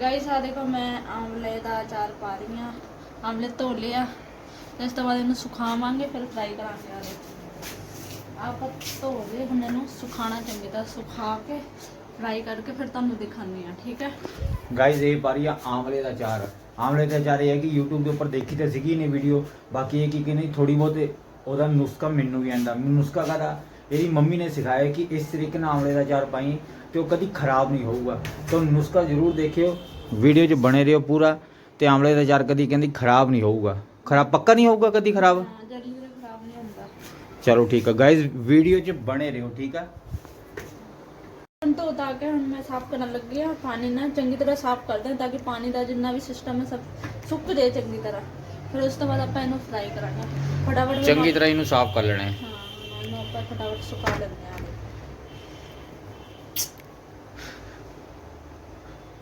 Guys ਆ ਦੇਖੋ, ਮੈਂ ਆਮਲੇ ਦਾ ਅਚਾਰ ਪਾ ਰਹੀ ਹਾਂ। ਆਮਲੇ ਧੋ ਲਿਆ। ਇਸ ਤੋਂ ਬਾਅਦ ਇਹਨੂੰ ਸੁਖਾਵਾਂਗੇ, ਫਿਰ ਫਰਾਈ ਕਰਾਂਗੇ ਆ ਦੇਖੋ। ਆਪਾਂ ਧੋ ਲਏ, ਹੁਣ ਇਹਨੂੰ ਸੁਖਾਣਾ ਚੰਗੀ ਤਰ੍ਹਾਂ ਸੁਖਾ ਕੇ ਫਰਾਈ ਕਰਕੇ ਫਿਰ ਤੁਹਾਨੂੰ ਦਿਖਾਉਂਦੇ ਆ ਠੀਕ ਹੈ? ਗਾਇਜ਼ ਇਹ ਪਾਰੀ ਆ ਆਮਲੇ ਦਾ ਚਾਰ ਆਮਲੇ ਦਾ ਚਾਰ ਇਹ ਹੈ ਕਿ YouTube ਦੇ ਉੱਪਰ ਦੇਖੀ ਤਾਂ ਸੀਗੀ ਨੇ ਵੀਡੀਓ ਬਾਕੀ ਇਹ ਕੀ ਕਿ ਨਹੀਂ ਥੋੜੀ ਬਹੁਤ ਉਹਦਾ ਨੁਸਖਾ ਮੈਨੂੰ ਵੀ ਆਂਦਾ ਨੁਸਖਾ ਕਾਹਦਾ? ਇਹਦੀ ਮੰਮੀ ਨੇ ਸਿਖਾਇਆ ਕਿ ਇਸ ਤਰੀਕੇ ਨਾਲ ਆਮਲੇ ਦਾ ਚਾਰ ਪਾਈ। ਤੇ ਉਹ ਕਦੀ ਖਰਾਬ ਨਹੀਂ ਹੋਊਗਾ। ਤਾਂ ਨੁਸਖਾ ਜ਼ਰੂਰ ਦੇਖਿਓ। ਵੀਡੀਓ 'ਚ ਬਣੇ ਰਹੋ ਪੂਰਾ ਤੇ ਆਮਲੇ ਦਾ ਚਾਰ ਕਦੀ ਕਹਿੰਦੀ ਖਰਾਬ ਨਹੀਂ ਹੋਊਗਾ। ਖਰਾਬ ਪੱਕਾ ਨਹੀਂ ਹੋਊਗਾ ਕਦੀ ਖਰਾਬ? ਹਾਂ ਜਲਦੀ ਜਲਦੀ ਖਰਾਬ ਨਹੀਂ ਹੁੰਦਾ। ਚਲੋ ਠੀਕ ਹੈ ਗਾਇਜ਼ ਵੀਡੀਓ 'ਚ ਬਣੇ ਰਹੋ ਠੀਕ ਆ? ਹੁਣ ਧੋ ਤਾ ਕੇ ਹੁਣ ਮੈਂ ਸਾਫ਼ ਕਰਨ ਲੱਗੀ ਆ ਪਾਣੀ ਨਾਲ ਚੰਗੀ ਤਰ੍ਹਾਂ ਸਾਫ਼ ਕਰ ਦਾਂ ਤਾਂ ਕਿ ਪਾਣੀ ਦਾ ਜਿੰਨਾ ਵੀ ਸਿਸਟਮ ਹੈ ਸਭ ਸੁੱਕ ਜਾਏ ਚੰਗੀ ਤਰ੍ਹਾਂ। ਫਿਰ ਉਸ ਤੋਂ ਬਾਅਦ ਆਪਾਂ ਇਹਨੂੰ ਫਰਾਈ ਕਰਾਂਗੇ। ਫਟਾਫਟ ਚੰਗੀ ਤਰ੍ਹਾਂ ਇਹਨੂੰ ਸਾਫ਼ ਕਰ ਲੈਣਾ ਹੈ। ਹਾਂ ਇਹਨੂੰ ਆਪਾਂ ਫਟਾਫਟ ਸੁਕਾ ਲੈਂਦੇ ਆ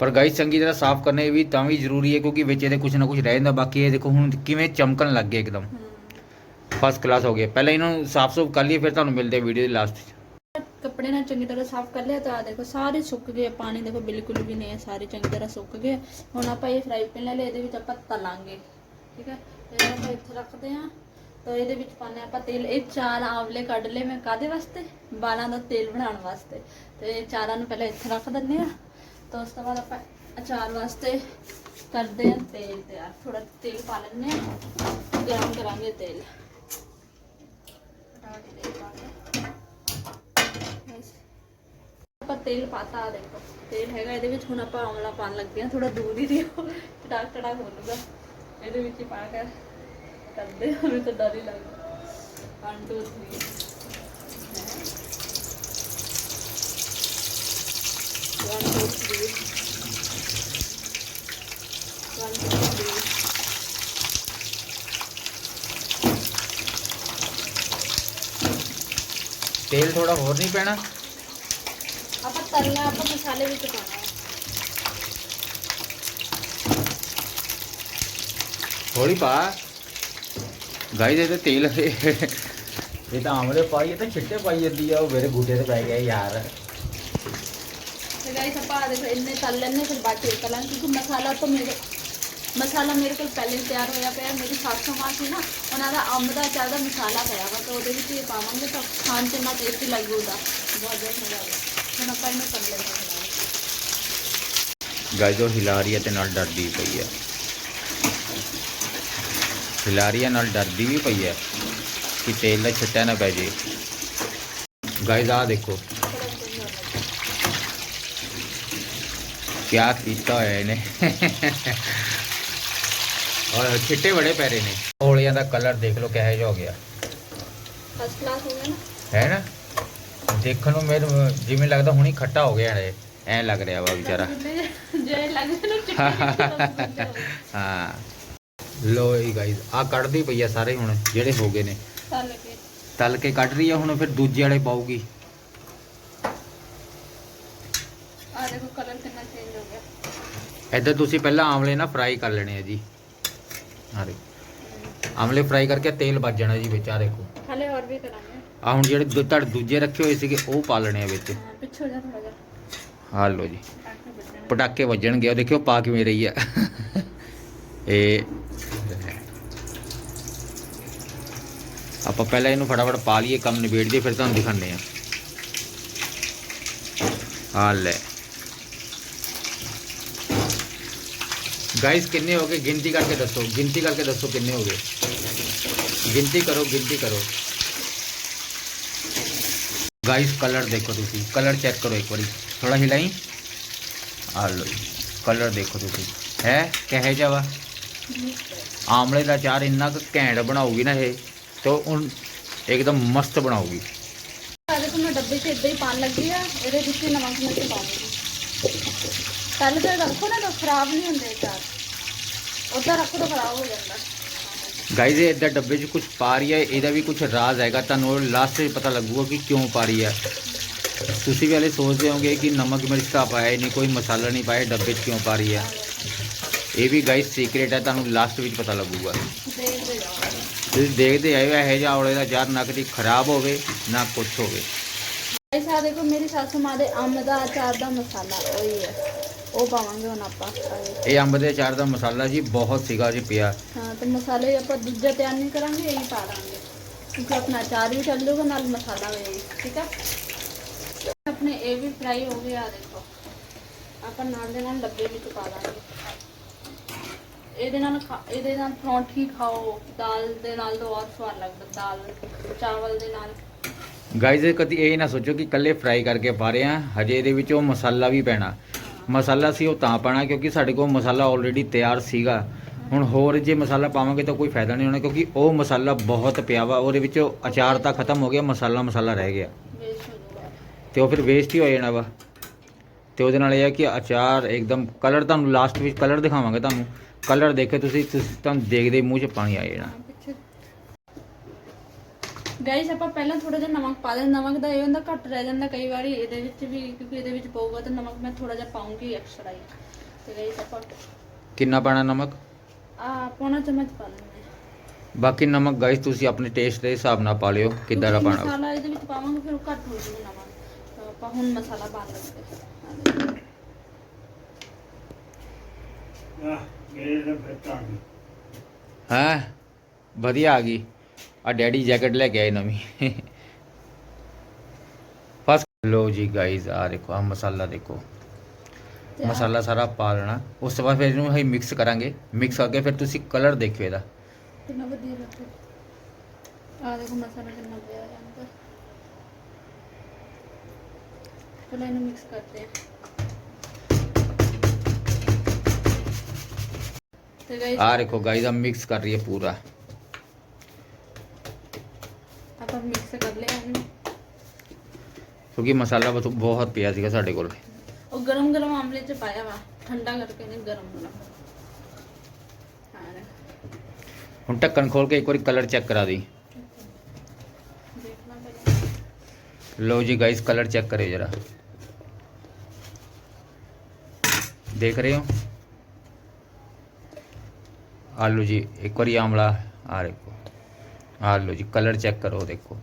ਪਰ ਗਾਈਸ ਚੰਗੀ ਤਰ੍ਹਾਂ ਸਾਫ਼ ਕਰਨੇ ਵੀ ਤਾਂ ਵੀ ਜ਼ਰੂਰੀ ਹੈ ਕਿਉਂਕਿ ਵਿੱਚ ਇਹਦੇ ਕੁਝ ਨਾ ਕੁਝ ਰਹਿ ਜਾਂਦਾ, ਬਾਕੀ ਇਹ ਦੇਖੋ ਹੁਣ ਕਿਵੇਂ ਚਮਕਣ ਲੱਗ ਗਿਆ ਇੱਕਦਮ। ਫਸਟ ਕਲਾਸ ਹੋ ਗਿਆ। ਪਹਿਲਾਂ ਇਹਨੂੰ ਸਾਫ਼ ਸੁਫ ਕਰ ਲਈਏ, ਫਿਰ ਤੁਹਾਨੂੰ ਮਿਲਦੇ ਵੀਡੀਓ ਦੇ ਲਾਸਟ 'ਚ। ਕੱਪੜੇ ਨਾਲ ਚੰਗੀ ਤਰ੍ਹਾਂ ਸਾਫ਼ ਕਰ ਲਿਆ ਤਾਂ ਆਹ ਦੇਖੋ ਸਾਰੇ ਸੁੱਕ ਗਏ, ਪਾਣੀ ਦੇਖੋ ਬਿਲਕੁਲ ਵੀ ਨਹੀਂ ਹੈ, ਸਾਰੇ ਚੰਗੀ ਤਰ੍ਹਾਂ ਸੁੱਕ ਗਏ। ਹੁਣ ਆਪਾਂ ਇਹ ਫਰਾਈ ਪੈਨ ਲੈ ਲਿਆ ਇਹਦੇ ਵਿੱਚ ਆਪਾਂ ਤਲਾਂਗੇ, ਠੀਕ ਹੈ? ਇਹ ਆਪਾਂ ਇੱਥੇ ਰੱਖਦੇ ਹਾਂ। ਤਾਂ ਇਹਦੇ ਵਿੱਚ ਪਾਣੇ ਆਪਾਂ ਤੇਲ। ਇਹ ਚਾਰ ਆਵਲੇ ਕੱਢ ਲਏ ਮੈਂ ਕਾਦੇ ਵਾਸਤੇ? ਬਾਲਾਂ ਦਾ ਤੇਲ ਬਣਾਉਣ ਵਾਸਤੇ। ਤੇ ਚਾਰਾਂ ਨੂੰ ਪਹਿਲਾਂ ਇੱਥੇ ਰੱਖ ਦਿੰਦੇ ਆ ਤਾਂ ਉਸ ਤੋਂ ਬਾਅਦ ਆਪਾਂ ਅਚਾਰ ਵਾਸਤੇ ਕਰਦੇ ਹਾਂ ਤੇਲ ਤਿਆਰ। ਥੋੜਾ ਤੇਲ ਪਾ ਲੈਂਦੇ ਹਾਂ। ਗਰਮ ਕਰਾਂਗੇ ਤੇਲ। ਪਾ ਆਪਾਂ ਤੇਲ ਪਾਤਾ, ਆਹ ਦੇਖੋ। ਤੇਲ ਹੈਗਾ, ਇਹਦੇ ਵਿੱਚ ਹੁਣ ਆਪਾਂ ਆਮਲਾ ਪਾਣ ਲੱਗੇ ਹਾਂ। ਥੋੜਾ ਦੂਰ ਹੀ ਦਿਓ। ਟੜਾਕ ਟੜਾਕ ਹੋਣਗਾ ਇਹਦੇ ਵਿੱਚ ਹੀ ਪਾ ਕੇ ਕਰਦੇ ਹਾਂ। ਮੈਨੂੰ ਤਾਂ ਡਰ ਹੀ ਲੱਗਦਾ। 1 2 3 1 2 3 1 2 3 ਤੇਲ ਥੋੜਾ ਹੋਰ ਨਹੀਂ ਪੈਣਾ? ਆਪਾਂ ਤਲਣਾ ਆਪਾਂ ਮਸਾਲੇ ਵਿੱਚ ਪਾਣਾ ਥੋੜੀ ਪਾ। ਇਹ ਤਾਂ ਤੇਲ ਇਹ ਤਾਂ ਆਮਲੇ ਪਾਈ ਇਹ ਤਾਂ ਛਿੱਟੇ ਪਾਈ ਜਾਂਦੀ ਆ ਉਹ ਮੇਰੇ ਬੂਟੇ ਤੇ ਪੈ ਗਿਆ ਯਾਰ। ਤੇ ਗਾਇਸ ਆਪਾਂ ਆਹ ਇੰਨੇ ਤਲ ਲੈਣੇ ਫਿਰ ਬਾਅਦ ਚ ਤਲਾਂਗੇ। ਕਿਉਂਕਿ ਮਸਾਲਾ ਤਾਂ ਮੇਰੇ ਮਸਾਲਾ ਮੇਰੇ ਕੋਲ ਪਹਿਲੇ ਹੀ ਤਿਆਰ ਹੋਇਆ ਪਿਆ। ਮੇਰੀ ਸੱਸ ਮਾਂ ਸੀ ਨਾ, ਉਹਨਾਂ ਦਾ ਅੰਬ ਦਾ ਅਚਾਰ ਦਾ ਮਸਾਲਾ ਪਿਆ ਵਾ, ਤਾਂ ਉਹਦੇ ਵਿੱਚ ਇਹ ਪਾਵਾਂਗੇ ਤਾਂ ਖਾਣ ਚ ਨਾ ਟੇਸਟੀ ਲੱਗੂਗਾ ਬਹੁਤ ਜ਼ਿਆਦਾ ਮਜ਼ਾ ਆਏਗਾ ਹੁਣ ਆਪਾਂ ਇਹਨੂੰ ਤਲ ਲੈਂਦੇ ਹਾਂ। ਉਹ ਹਿਲਾ ਰਹੀ ਹੈ ਤੇ ਨਾਲ ਡਰਦੀ ਪਈ ਹੈ ਹਿਲਾ ਰਹੀ ਹੈ ਨਾਲ ਡਰਦੀ ਵੀ ਪਈ ਹੈ ਕਿ ਤੇਲ ਦਾ ਛਿੱਟਾ ਨਾ ਪੈ ਜੇ। ਗਾਈਸ ਆ ਦੇਖੋ। ਕਿਆ ਕੀਤਾ ਹੋਇਆ ਇਹਨੇ? ਔਰ ਛਿੱਟੇ ਬੜੇ ਪੈ ਰਹੇ ਨੇ। ਔਲਿਆਂ ਦਾ ਕਲਰ ਦੇਖ ਲਓ ਕਿਹੋ ਜਿਹਾ ਹੋ ਗਿਆ। ਫਸਟ ਕਲਾਸ ਹੋ ਗਿਆ ਨਾ? ਹੈ ਨਾ? ਦੇਖਣ ਨੂੰ ਮੇਰੇ ਜਿਵੇਂ ਲੱਗਦਾ ਹੁਣੀ ਖੱਟਾ ਹੋ ਗਿਆ ਹੈ ਐ ਲੱਗ ਰਿਹਾ ਵਾ ਵਿਚਾਰਾ। ਜੇ ਲੱਗਦਾ ਹਾਂ ਲੋ ਇਹ ਗਾਈਜ਼ ਆ ਕੱਢਦੀ ਪਈ ਆ ਸਾਰੇ ਹੁਣ ਜਿਹੜੇ ਹੋ ਗਏ ਨੇ। ਤਲ ਕੇ। ਤਲ ਕੇ ਕੱਢ ਰਹੀ ਆ ਹੁਣ ਫਿਰ ਦੂਜੇ ਵਾਲੇ ਪਾਉਗੀ ਆ ਦੇਖੋ ਕਲਰ ਇੱਧਰ ਤੁਸੀਂ ਪਹਿਲਾਂ ਆਮਲੇ ਨਾ ਫਰਾਈ ਕਰ ਲੈਣੇ ਆ ਜੀ। ਆ ਦੇਖੋ। ਆਮਲੇ ਫਰਾਈ ਕਰਕੇ ਤੇਲ ਵੱਜ ਜਾਣਾ ਜੀ ਵਿੱਚ ਆ ਦੇਖੋ। ਹਲੇ ਹੋਰ ਵੀ ਕਰਾਂਗੇ। ਆ ਹੁਣ ਜਿਹੜੇ ਦੂ- ਤੁਹਾਡੇ ਦੂਜੇ ਰੱਖੇ ਹੋਏ ਸੀਗੇ ਉਹ ਪਾ ਲੈਣੇ ਆ ਵਿੱਚ। ਪਿੱਛੇ ਹੋ ਜਾ ਥੋੜਾ ਜਿਹਾ। ਆ ਲਓ ਜੀ। ਪਟਾਕੇ ਵੱਜਣਗੇ। ਉਹ ਦੇਖਿਓ ਪਾ ਕਿਵੇਂ ਰਹੀ ਆ। ਇਹ ਆਪਾਂ ਪਹਿਲਾਂ ਇਹਨੂੰ ਫਟਾਫਟ ਪਾ ਲਈਏ ਕੰਮ ਨਿਬੇੜ ਦਈਏ ਫਿਰ ਤੁਹਾਨੂੰ ਦਿਖਾਉਂਦੇ ਆ। ਆ ਲੈ। ਗਾਇਸ ਕਿੰਨੇ ਹੋ ਗਏ ਗਿਣਤੀ ਕਰਕੇ ਦੱਸੋ ਗਿਣਤੀ ਕਰਕੇ ਦੱਸੋ ਕਿੰਨੇ ਹੋ ਗਏ ਗਿਣਤੀ ਕਰੋ ਗਿਣਤੀ ਕਰੋ ਗਾਇਸ ਕਲਰ ਦੇਖੋ ਤੁਸੀਂ ਕਲਰ ਚੈੱਕ ਕਰੋ ਇੱਕ ਵਾਰੀ ਥੋੜਾ ਹਿਲਾਈ ਆ ਲਓ ਜੀ ਕਲਰ ਦੇਖੋ ਤੁਸੀਂ ਹੈ ਕਿਹੋ ਜਿਹਾ ਵਾ ਆਮਲੇ ਦਾ ਚਾਰ ਇੰਨਾ ਕੁ ਘੈਂਟ ਬਣਾਉਗੀ ਨਾ ਇਹ ਤਾਂ ਉਹ ਇੱਕਦਮ ਮਸਤ ਬਣਾਉਗੀ ਆ ਦੇਖੋ ਮੈਂ ਡੱਬੇ 'ਚ ਇਦਾਂ ਕੱਲ ਤੇ ਰੱਖੋ ਨਾ ਤਾਂ ਖਰਾਬ ਨਹੀਂ ਹੁੰਦੇ ਚਾਰ। ਉੱਦਾਂ ਰੱਖੋ ਤਾਂ ਖਰਾਬ ਹੋ ਜਾਂਦਾ। ਗਾਈਜ਼ ਇਹ ਇਦਾਂ ਡੱਬੇ 'ਚ ਕੁਝ ਪਾ ਰਹੀ ਹੈ ਇਹਦਾ ਵੀ ਕੁਝ ਰਾਜ਼ ਹੈਗਾ ਤੁਹਾਨੂੰ ਲਾਸਟ 'ਚ ਪਤਾ ਲੱਗੂਗਾ ਕਿ ਕਿਉਂ ਪਾ ਰਹੀ ਹੈ। ਤੁਸੀਂ ਵੀ ਹਲੇ ਸੋਚਦੇ ਹੋਵੋਗੇ ਕਿ ਨਮਕ ਮਿਰਚ ਤਾਂ ਪਾਇਆ ਨਹੀਂ ਕੋਈ ਮਸਾਲਾ ਨਹੀਂ ਪਾਇਆ ਡੱਬੇ 'ਚ ਕਿਉਂ ਪਾ ਰਹੀ ਹੈ। ਇਹ ਵੀ ਗਾਈਜ਼ ਸੀਕ੍ਰੇਟ ਹੈ ਤੁਹਾਨੂੰ ਲਾਸਟ ਵਿੱਚ ਪਤਾ ਲੱਗੂਗਾ। ਤੁਸੀਂ ਦੇਖਦੇ ਆਏ ਹੋ ਇਹੋ ਜਿਹਾ ਔਲੇ ਦਾ ਚਾਰ ਨਾ ਕਦੀ ਖਰਾਬ ਹੋਵੇ ਨਾ ਕੁਝ ਹੋਵੇ। ਇਸ ਆ ਦੇਖੋ ਮੇਰੀ ਸਾਸੂ ਮਾਂ ਦੇ ਅੰਬ ਦਾ ਅਚਾਰ ਦਾ ਮਸਾਲਾ ਉਹੀ ਹੈ। ਉਹ ਪਾਵਾਂਗੇ ਹੁਣ ਆਪਾਂ ਇਹ ਅੰਬ ਦੇ ਅਚਾਰ ਦਾ ਮਸਾਲਾ ਜੀ ਬਹੁਤ ਸੀਗਾ ਜੀ ਪਿਆ। ਹਾਂ ਤੇ ਮਸਾਲੇ ਆਪਾਂ ਦੂਜਾ ਤਿਆਰ ਨਹੀਂ ਕਰਾਂਗੇ ਇਹੀ ਪਾ ਦਾਂਗੇ। ਕਿਉਂਕਿ ਆਪਣਾ ਅਚਾਰ ਵੀ ਚੱਲ ਜਾਊਗਾ ਨਾਲ ਮਸਾਲਾ ਵੀ ਠੀਕ ਆ? ਆਪਣੇ ਇਹ ਵੀ ਫਰਾਈ ਹੋ ਗਿਆ ਦੇਖੋ। ਆਪਾਂ ਨਾਲ ਦੇ ਨਾਲ ਡੱਬੇ ਵਿੱਚ ਪਾ ਦਾਂਗੇ। ਇਹਦੇ ਨਾਲ ਇਹਦੇ ਨਾਲ ਪਰੌਂਠੀ ਖਾਓ ਦਾਲ ਦੇ ਨਾਲ ਤਾਂ ਹੋਰ ਸਵਾਦ ਲੱਗਦਾ ਦਾਲ ਚਾਵਲ ਦੇ ਨਾਲ। ਗਾਇਜ਼ ਕਦੀ ਇਹ ਨਾ ਸੋਚੋ ਕਿ ਕੱਲੇ ਫਰਾਈ ਕਰਕੇ ਪਾ ਰਹੇ ਆ ਹਜੇ ਇਹਦੇ ਵਿੱਚ ਉਹ ਮਸਾਲਾ ਵੀ ਪੈਣਾ। ਮਸਾਲਾ ਸੀ ਉਹ ਤਾਂ ਪਾਣਾ ਕਿਉਂਕਿ ਸਾਡੇ ਕੋਲ ਮਸਾਲਾ ਆਲਰੇਡੀ ਤਿਆਰ ਸੀਗਾ। ਹੁਣ ਹੋਰ ਜੇ ਮਸਾਲਾ ਪਾਵਾਂਗੇ ਤਾਂ ਕੋਈ ਫਾਇਦਾ ਨਹੀਂ ਹੋਣਾ ਕਿਉਂਕਿ ਉਹ ਮਸਾਲਾ ਬਹੁਤ ਪਿਆ ਵਾ ਉਹਦੇ ਵਿੱਚ ਅਚਾਰ ਤਾਂ ਖਤਮ ਹੋ ਗਿਆ ਮਸਾਲਾ ਮਸਾਲਾ ਰਹਿ ਗਿਆ। ਤੇ ਉਹ ਫਿਰ ਵੇਸਟ ਹੀ ਹੋ ਜਾਣਾ ਵਾ। ਤੇ ਉਹਦੇ ਨਾਲ ਇਹ ਹੈ ਕਿ ਅਚਾਰ ਇੱਕਦਮ ਕਲਰ ਤੁਹਾਨੂੰ ਲਾਸਟ ਵਿੱਚ ਕਲਰ ਦਿਖਾਵਾਂਗੇ ਤੁਹਾਨੂੰ। ਕਲਰ ਦੇਖੇ ਤੁਸੀਂ ਤੁਸੀਂ ਤੁਹਾਨੂੰ ਦੇਖਦੇ ਮੂੰਹ 'ਚ ਪਾਣੀ ਆ ਜਾਣਾ। ਗਾਈਸ ਆਪਾਂ ਪਹਿਲਾਂ ਥੋੜਾ ਜਿਹਾ ਨਮਕ ਪਾ ਦੇ ਨਮਕ ਦਾ ਇਹ ਹੁੰਦਾ ਘੱਟ ਰਹਿ ਜਾਂਦਾ ਕਈ ਵਾਰੀ। ਇਹਦੇ ਵਿੱਚ ਵੀ ਕਿਉਂਕਿ ਇਹਦੇ ਵਿੱਚ ਪਊਗਾ ਤਾਂ ਨਮਕ ਮੈਂ ਥੋੜਾ ਜਿਹਾ ਪਾਉਂਗੀ ਐਕਸਟਰਾ ਹੀ। ਤੇ ਗਾਈਸ ਆਪਾਂ ਕਿੰਨਾ ਪਾਣਾ ਨਮਕ? ਆ ਪੌਣਾ ਚਮਚ ਪਾ ਲੈਂਦੇ ਹਾਂ। ਬਾਕੀ ਨਮਕ ਗਾਇਸ ਤੁਸੀਂ ਆਪਣੇ ਟੇਸਟ ਦੇ ਹਿਸਾਬ ਨਾਲ ਪਾ ਲਿਓ ਕਿੱਦਾਂ ਦਾ ਪਾਣਾ। ਮਸਾਲਾ ਇਹਦੇ ਵਿੱਚ ਪਾਵਾਂਗੇ ਫਿਰ ਉਹ ਘੱਟ ਹੋ ਜਾਊਗਾ ਨਮਕ। ਤਾਂ ਆਪਾਂ ਹੁਣ ਮਸਾਲਾ ਪਾ ਲਵਾਂਗੇ ਹੈ? ਵਧੀਆ ਆ ਗਈ। ਆ ਡੈਡੀ ਜੈਕਟ ਲੈ ਕੇ ਆਏ ਨਵੀਂ। ਫਸ ਲੋ ਜੀ ਗਾਇਸ ਆ ਦੇਖੋ ਆ ਮਸਾਲਾ ਦੇਖੋ। ਮਸਾਲਾ ਸਾਰਾ ਪਾ ਲੈਣਾ। ਉਸ ਤੋਂ ਬਾਅਦ ਫਿਰ ਇਹਨੂੰ ਅਸੀਂ ਮਿਕਸ ਕਰਾਂਗੇ। ਮਿਕਸ ਕਰਕੇ ਫਿਰ ਤੁਸੀਂ ਕਲਰ ਦੇਖਿਓ ਇਹਦਾ। ਕਿੰਨਾ ਵਧੀਆ ਲੱਗਦਾ। ਆ ਦੇਖੋ ਮਸਾਲਾ ਕਿੰਨਾ ਪਿਆ ਹੈ ਅੰਦਰ ਚਲੋ ਇਹਨੂੰ ਮਿਕਸ ਕਰਦੇ ਹਾਂ। ਤੇ ਗਾਈਸ ਆ ਦੇਖੋ ਗਾਇਸ ਆ ਮਿਕਸ ਕਰ ਰਹੀ ਹੈ ਪੂਰਾ। ਆਪਾਂ ਮਿਕਸ ਕਰ ਲਿਆ ਇਹਨੂੰ। ਕਿਉਂਕਿ ਮਸਾਲਾ ਬਹੁਤ- ਬਹੁਤ ਪਿਆ ਸੀਗਾ ਸਾਡੇ ਕੋਲ। ਉਹ ਗਰਮ ਗਰਮ ਆਮਲੇ ਚ ਪਾਇਆ ਵਾ ਠੰਡਾ ਕਰਕੇ ਨਹੀਂ ਗਰਮ ਗਰਮ ਹਾਂ। ਹੁਣ ਢੱਕਣ ਖੋਲ ਕੇ ਇੱਕ ਵਾਰੀ ਕਲਰ ਚੈੱਕ ਕਰਾ ਦੀ। ਦੇਖਣਾ ਪਹਿਲਾਂ ਜੀ ਗਾਇਸ ਕਲਰ ਚੈੱਕ ਕਰਿਓ ਜਰਾ। ਦੇਖ ਰਹੇ ਹੋ? ਆਲੂ ਜੀ ਇੱਕ ਵਾਰੀ ਆਮਲਾ ਆ ਦੇਖੋ। ਆਲੂ ਜੀ ਕਲਰ ਚੈੱਕ ਕਰੋ ਦੇਖੋ।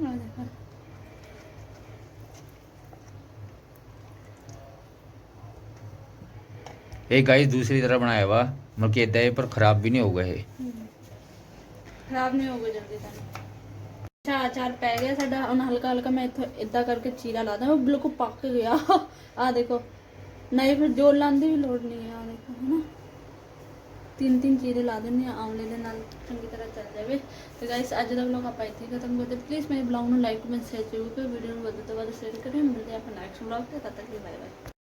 ਆ ਇਹ ਗਾਇਸ ਦੂਸਰੀ ਤਰ੍ਹਾਂ ਬਣਾਇਆ ਵਾ ਮਤਲਬ ਕਿ ਇਦਾਂ ਇਹ ਪਰ ਖਰਾਬ ਵੀ ਨਹੀਂ ਹੋਊਗਾ ਇਹ। ਖਰਾਬ ਨਹੀਂ ਹੋਊਗਾ ਜਲਦੀ ਤਾਂ। ਅੱਛਾ ਅਚਾਰ ਪੈ ਗਿਆ ਸਾਡਾ ਹੁਣ ਹਲਕਾ ਹਲਕਾ ਮੈਂ ਇੱਥੋਂ ਇਦਾਂ ਕਰਕੇ ਚੀਰਾ ਲਾ ਦਾਂ ਉਹ ਬਿਲਕੁਲ ਪੱਕ ਗਿਆ। ਆ ਦੇਖੋ। ਨਹੀਂ ਫਿਰ ਜੋੜ ਲਾਉਣ ਦੀ ਵੀ ਲੋੜ ਨਹੀਂ ਆ ਦੇਖੋ ਹਨਾ। ਤਿੰਨ ਤਿੰਨ ਚੀਰੇ ਲਾ ਦਿੰਦੇ ਆ ਆਮਲੇ ਦੇ ਨਾਲ ਚੰਗੀ ਤਰ੍ਹਾਂ ਚੱਲ ਜਾਵੇ। ਤੇ ਗਾਇਸ ਅੱਜ ਦਾ ਵਲੌਗ ਆਪਾਂ ਇੱਥੇ ਖਤਮ ਕਰਦੇ ਪਲੀਜ਼ ਮੇਰੇ ਬਲੌਗ ਨੂੰ ਲਾਈਕ ਕਮੈਂਟ ਸ਼ੇਅਰ ਜ਼ਰੂਰ ਕਰੋ ਵੀਡੀਓ ਨੂੰ ਵੱਧ ਤੋਂ ਵੱਧ ਸ਼ੇਅਰ ਕਰਿਓ। ਮਿਲਦੇ ਆਪਾਂ ਨੈਕਸਟ ਵਲੌਗ ਤੇ, ਤਦ ਤੱਕ ਲਈ ਬਾਏ ਬਾਏ